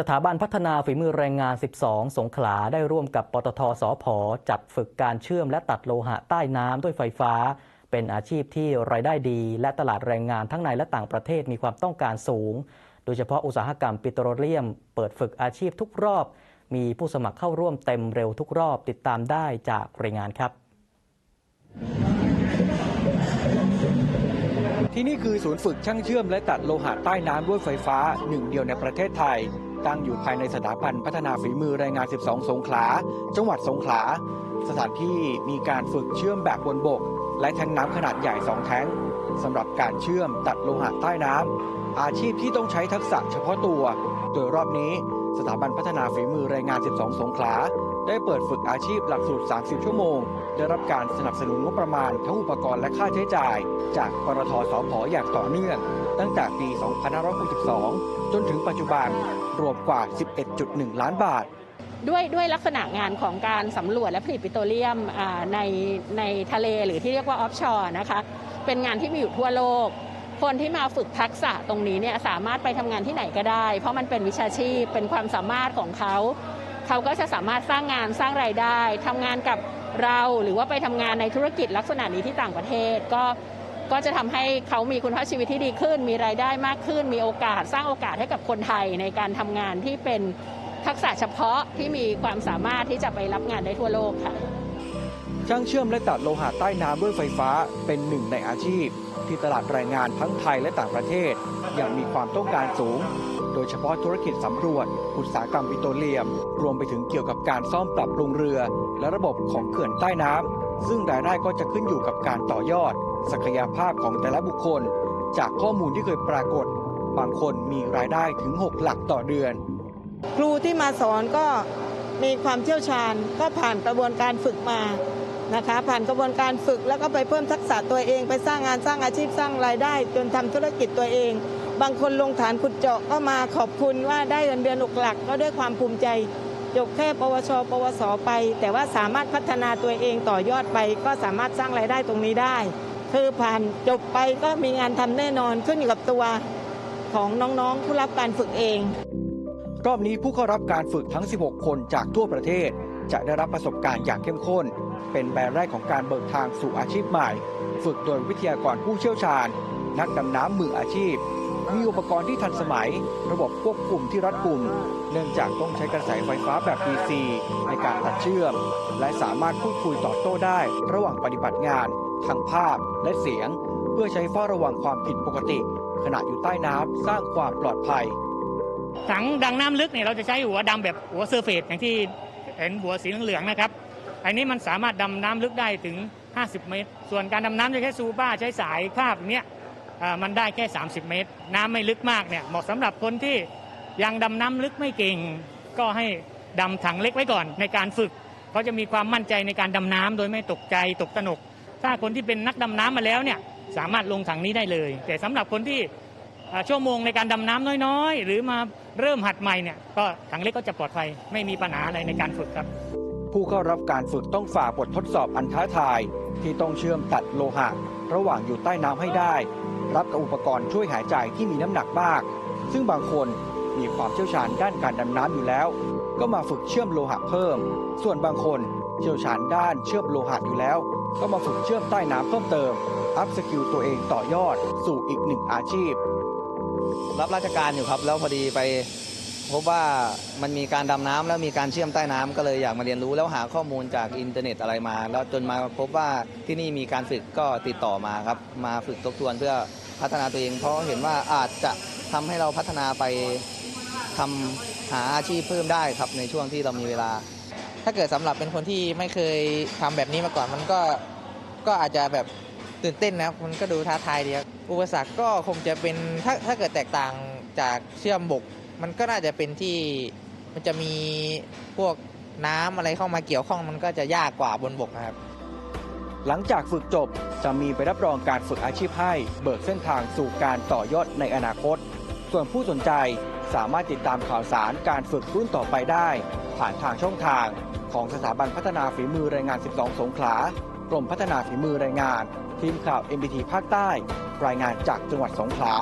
สถาบันพัฒนาฝีมือแรงงาน 12 สงขลาได้ร่วมกับปตทสพจัดฝึกการเชื่อมและตัดโลหะใต้น้ำด้วยไฟฟ้า เป็นอาชีพที่รายได้ดี และตลาดแรงงานทั้งในและต่างประเทศมีความต้องการสูง โดยเฉพาะอุตสาหกรรมปิโตรเลียม เปิดฝึกอาชีพทุกรอบ มีผู้สมัครเข้าร่วมเต็มเร็วทุกรอบติดตามได้จากรายงานครับ ที่นี่คือศูนย์ฝึกช่างเชื่อมและตัดโลหะใต้น้ำด้วยไฟฟ้าหนึ่งเดียวในประเทศไทย ตั้งอยู่ภายในสถาบันพัฒนาฝีมือแรงงาน 12 สงขลา จังหวัดสงขลา สถานที่มีการฝึกเชื่อมแบบบนบก และแทงน้ำขนาดใหญ่ 2 แทงสำหรับการเชื่อมตัดโลหะใต้น้ำอาชีพที่ต้องใช้ทักษะเฉพาะตัว โดยรอบนี้สถาบันพัฒนาฝีมือแรงงาน 12 สงขลา ได้เปิดฝึกอาชีพหลักสูตร 30 ชั่วโมง ได้รับการสนับสนุนงบประมาณทั้งอุปกรณ์และค่าใช้จ่าย จากปตทสพอย่างต่อเนื่อง ตั้งแต่ปี 2562 จนถึงปัจจุบันรวมกว่า 11.1 ล้านบาทด้วยด้วยลักษณะงานของการสำรวจและผลิตปิโตรเลียมในในทะเลหรือที่เรียกว่าออฟชอร์นะคะเป็นงานที่มีอยู่ทั่วโลก คนที่มาฝึกทักษะตรงนี้เนี่ยสามารถไปทำงานที่ไหนก็ได้ เพราะมันเป็นวิชาชีพเป็นความสามารถของเขา เขาก็จะสามารถสร้างงานสร้างรายได้ทำงานกับเราหรือว่าไปทำงานในธุรกิจลักษณะนี้ที่ต่างประเทศก็ก็จะทำให้เขามีคุณภาพชีวิตที่ดีขึ้น มีรายได้มากขึ้น มีโอกาสสร้างโอกาสให้กับคนไทยในการทำงานที่เป็นทักษะเฉพาะที่มีความสามารถที่จะไปรับงานได้ทั่วโลกค่ะ ช่างเชื่อมและตัดโลหะใต้น้ำด้วยไฟฟ้าเป็นหนึ่งในอาชีพ ที่ตลาดแรงงานทั้งไทยและต่างประเทศ ยังมีความต้องการสูง โดยเฉพาะธุรกิจสำรวจ อุตสาหกรรมปิโตรเลียม รวมไปถึงเกี่ยวกับการซ่อมปรับปรุงเรือ และระบบของเขื่อนใต้น้ำซึ่งรายได้ก็จะขึ้นอยู่กับการต่อยอด ศักยภาพของแต่ละบุคคล จากข้อมูลที่เคยปรากฏ บางคนมีรายได้ถึง 6 หลักต่อเดือน ครูที่มาสอนก็มีความเชี่ยวชาญก็ผ่านกระบวนการฝึกมา นะคะ ผ่านกระบวนการฝึกแล้วก็ไปเพิ่มทักษะตัวเอง ไปสร้างงานสร้างอาชีพสร้างรายได้ จนทำธุรกิจตัวเอง บางคนลงฐานขุดเจาะก็มาขอบคุณว่าได้เงินเดือนหกหลัก ก็ด้วยความภูมิใจจบแค่ปวช ปวส ไป แต่ว่าสามารถพัฒนาตัวเองต่อยอดไป ก็สามารถสร้างรายได้ตรงนี้ได้ คือผ่านจบไปก็มีงานทำแน่นอนขึ้นอยู่กับตัวของน้องๆผู้รับการฝึกเอง รอบนี้ผู้เข้ารับการฝึกทั้ง 16 คนจากทั่วประเทศ จะได้รับประสบการณ์อย่างเข้มข้น เป็นแบรนด์แรกของการเบิกทางสู่อาชีพใหม่ ฝึกโดยวิทยากรผู้เชี่ยวชาญ นักดำน้ำมืออาชีพ มีอุปกรณ์ที่ทันสมัย ระบบควบคุมที่รัดกุม เนื่องจากต้องใช้กระแสไฟฟ้าแบบ DC ในการตัดเชื่อม และสามารถพูดคุยตอบโต้ได้ ระหว่างปฏิบัติงานทางภาพและเสียง เพื่อใช้เฝ้าระวังความผิดปกติ ขณะอยู่ใต้น้ำสร้างความปลอดภัยถังดังน้ำลึกเนี่ยเราจะใช้หัวดำแบบหัวเซอร์เฟสอย่างที่เห็นหัวสีเหลืองๆนะครับ อันนี้มันสามารถดำน้ำลึกได้ถึง 50 เมตร ส่วนการดำน้ำจะใช้ซูบ้าใช้สายคาบเนี้ยมันได้แค่ 30 เมตร น้ำไม่ลึกมากเนี่ยเหมาะสำหรับคนที่ยังดำน้ำลึกไม่เก่ง ก็ให้ดำถังเล็กไว้ก่อนในการฝึกเขาจะมีความมั่นใจในการดำน้ำโดยไม่ตกใจตกตนก ถ้าคนที่เป็นนักดำน้ำมาแล้วเนี่ยสามารถลงถังนี้ได้เลย แต่สำหรับคนที่ชั่วโมงในการดำน้ำน้อยๆ หรือมาเริ่มหัดใหม่เนี่ยก็ถังเล็กก็จะปลอดภัยไม่มีปัญหาอะไรในการฝึกครับ ผู้เข้ารับการฝึกต้องฝ่าบททดสอบอันท้าทาย ที่ต้องเชื่อมตัดโลหะ ระหว่างอยู่ใต้น้ำให้ได้ รับกับอุปกรณ์ช่วยหายใจที่มีน้ำหนักมาก ซึ่งบางคนมีความเชี่ยวชาญด้านการดำน้ำอยู่แล้ว ก็มาฝึกเชื่อมโลหะเพิ่ม ส่วนบางคนเชี่ยวชาญด้านเชื่อมโลหะอยู่แล้ว ก็มาฝึกเชื่อมใต้น้ำเพิ่มเติม อัพสกิลตัวเองต่อยอดสู่อีกหนึ่งอาชีพ รับราชการอยู่ครับแล้วพอดีไป พบว่ามันมีการดำน้ำแล้วมีการเชื่อมใต้น้ำก็เลยอยากมาเรียนรู้แล้วหาข้อมูลจากอินเทอร์เน็ตอะไรมา แล้วจนมาพบว่าที่นี่มีการฝึกก็ติดต่อมาครับ มาฝึกทบทวนเพื่อพัฒนาตัวเอง เพราะเห็นว่าอาจจะทำให้เราพัฒนาไปทำหาอาชีพเพิ่มได้ครับในช่วงที่เรามีเวลา ถ้าเกิดสำหรับเป็นคนที่ไม่เคยทำแบบนี้มาก่อนมันก็ก็อาจจะแบบตื่นเต้นนะครับมันก็ดูท้าทายดีครับอุปสรรคก็คงจะเป็นถ้าถ้าเกิดแตกต่างจากเชื่อมบก มันก็น่าจะเป็นที่มันจะมีพวกน้ำอะไรเข้ามาเกี่ยวข้องมันก็จะยากกว่าบนบกนะครับ หลังจากฝึกจบจะมีไปรับรองการฝึกอาชีพให้ เบิกเส้นทางสู่การต่อยอดในอนาคต ส่วนผู้สนใจสามารถติดตามข่าวสารการฝึกรุ่นต่อไปได้ ผ่านทางช่องทาง ของสถาบันพัฒนาฝีมือแรงงาน 12 สงขลากรมพัฒนาฝีมือแรงงาน ทีมข่าว MBT ภาคใต้ รายงานจากจังหวัดสงขลา